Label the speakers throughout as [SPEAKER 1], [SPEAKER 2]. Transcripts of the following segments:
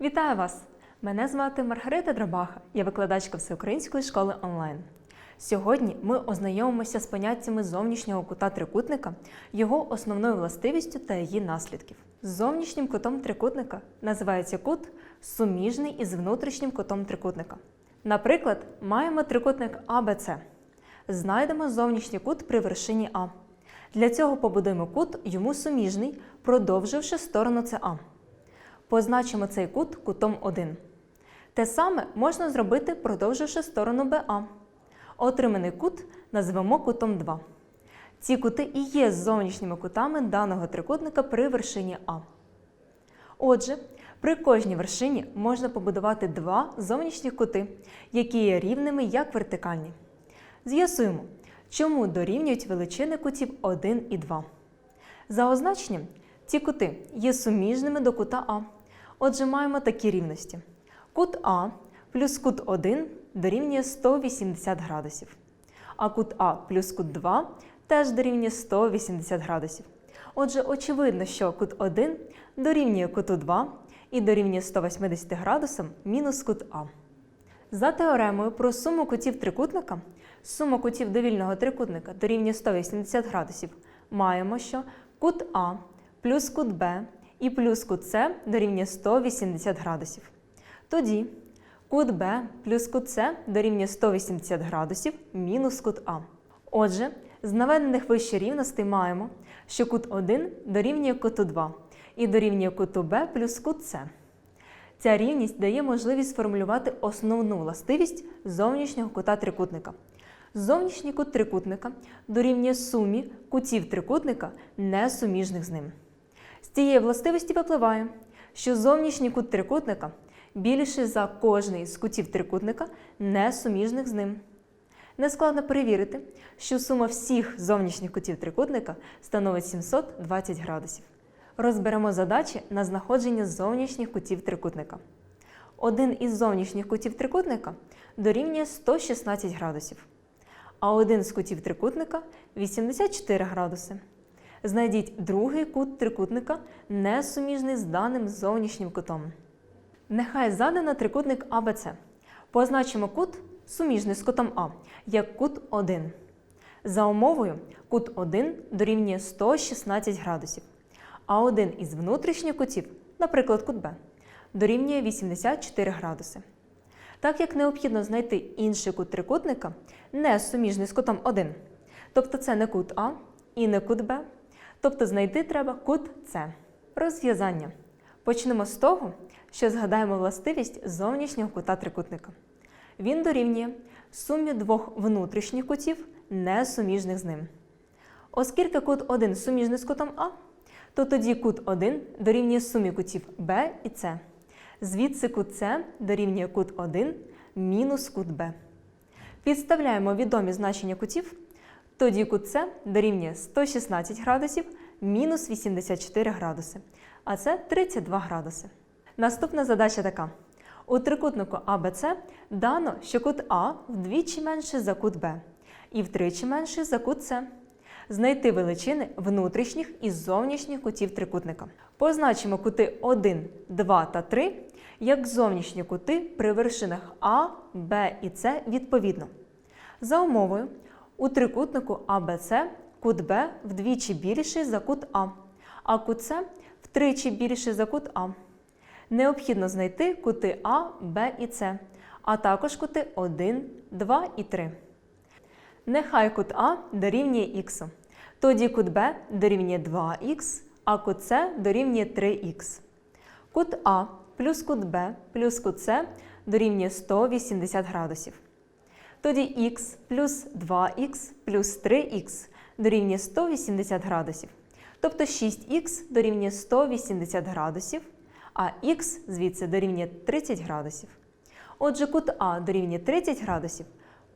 [SPEAKER 1] Вітаю вас! Мене звати Маргарита Дробаха, я викладачка Всеукраїнської школи онлайн. Сьогодні ми ознайомимося з поняттями зовнішнього кута трикутника, його основною властивістю та її наслідків. Зовнішнім кутом трикутника називається кут суміжний із внутрішнім кутом трикутника. Наприклад, маємо трикутник АБЦ. Знайдемо зовнішній кут при вершині А. Для цього побудуємо кут йому суміжний, продовживши сторону СА. Позначимо цей кут кутом 1. Те саме можна зробити, продовживши сторону БА. Отриманий кут назвемо кутом 2. Ці кути і є зовнішніми кутами даного трикутника при вершині А. Отже, при кожній вершині можна побудувати два зовнішні кути, які є рівними як вертикальні. З'ясуємо, чому дорівнюють величини кутів 1 і 2. За означенням, ці кути є суміжними до кута А. Отже, маємо такі рівності. Кут А плюс кут 1 дорівнює 180 градусів. А кут А плюс кут 2 теж дорівнює 180 градусів. Отже, очевидно, що кут 1 дорівнює куту 2 і дорівнює 180 градусам мінус кут А. За теоремою про суму кутів трикутника, сума кутів довільного трикутника дорівнює 180 градусів, маємо, що кут А плюс кут Б і плюс кут С дорівнює 180 градусів. Тоді кут Б плюс кут С дорівнює 180 градусів мінус кут А. Отже, з наведених вище рівностей маємо, що кут 1 дорівнює куту 2 і дорівнює куту Б плюс кут С. Ця рівність дає можливість сформулювати основну властивість зовнішнього кута трикутника. Зовнішній кут трикутника дорівнює сумі кутів трикутника, не суміжних з ним. З цієї властивості випливає, що зовнішній кут трикутника більший за кожний з кутів трикутника, не суміжних з ним. Нескладно перевірити, що сума всіх зовнішніх кутів трикутника становить 720 градусів. Розберемо задачі на знаходження зовнішніх кутів трикутника. Один із зовнішніх кутів трикутника дорівнює 116 градусів, а один з кутів трикутника 84 градуси. Знайдіть другий кут трикутника, не суміжний з даним зовнішнім кутом. Нехай задано трикутник АБЦ. Позначимо кут суміжний з кутом А як кут 1. За умовою, кут 1 дорівнює 116 градусів, а один із внутрішніх кутів, наприклад, кут Б, дорівнює 84 градуси. Так як необхідно знайти інший кут трикутника, не суміжний з кутом 1, тобто це не кут А і не кут Б, тобто знайти треба кут С. Розв'язання. Почнемо з того, що згадаємо властивість зовнішнього кута трикутника. Він дорівнює сумі двох внутрішніх кутів, не суміжних з ним. Оскільки кут 1 суміжний з кутом А, то тоді кут 1 дорівнює сумі кутів Б і С. Звідси кут С дорівнює кут 1 мінус кут Б. Підставляємо відомі значення кутів, тоді кут С дорівнює 116 градусів мінус 84 градуси, а це 32 градуси. Наступна задача така. У трикутнику АБЦ дано, що кут А вдвічі менший за кут Б і втричі менший за кут С. Знайти величини внутрішніх і зовнішніх кутів трикутника. Позначимо кути 1, 2 та 3 як зовнішні кути при вершинах А, Б і С відповідно. За умовою, у трикутнику АБЦ кут Б вдвічі більший за кут А, а кут С втричі більший за кут А. Необхідно знайти кути А, Б і С, а також кути 1, 2 і 3. Нехай кут А дорівнює х. Тоді кут Б дорівнює 2х, а кут С дорівнює 3х. Кут А плюс кут Б плюс кут С дорівнює 180 градусів. Тоді х плюс 2х плюс 3х дорівнює 180 градусів. Тобто 6х дорівнює 180 градусів, а х звідси дорівнює 30 градусів. Отже, кут А дорівнює 30 градусів,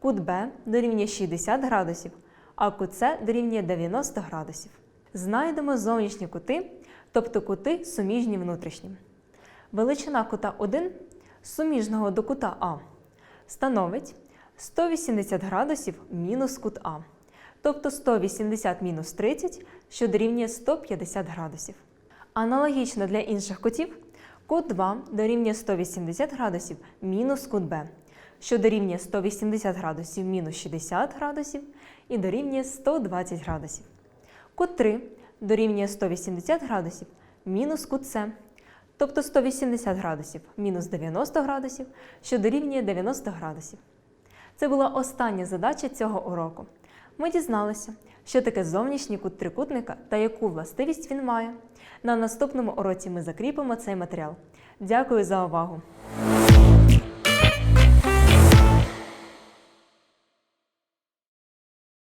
[SPEAKER 1] кут Б дорівнює 60 градусів, а кут С дорівнює 90 градусів. Знайдемо зовнішні кути, тобто кути суміжні внутрішнім. Величина кута 1 суміжного до кута А становить 180 градусів мінус кут А, тобто 180 мінус 30, що дорівнює 150 градусів. Аналогічно для інших кутів, Кут 2 дорівнює 180 градусів мінус кут Б, що дорівнює 180 градусів мінус 60 градусів і дорівнює 120 градусів. Кут 3 дорівнює 180 градусів мінус кут С, тобто 180 градусів мінус 90 градусів, що дорівнює 90 градусів. Це була остання задача цього уроку. Ми дізналися, що таке зовнішній кут трикутника та яку властивість він має. На наступному уроці ми закріпимо цей матеріал. Дякую за увагу!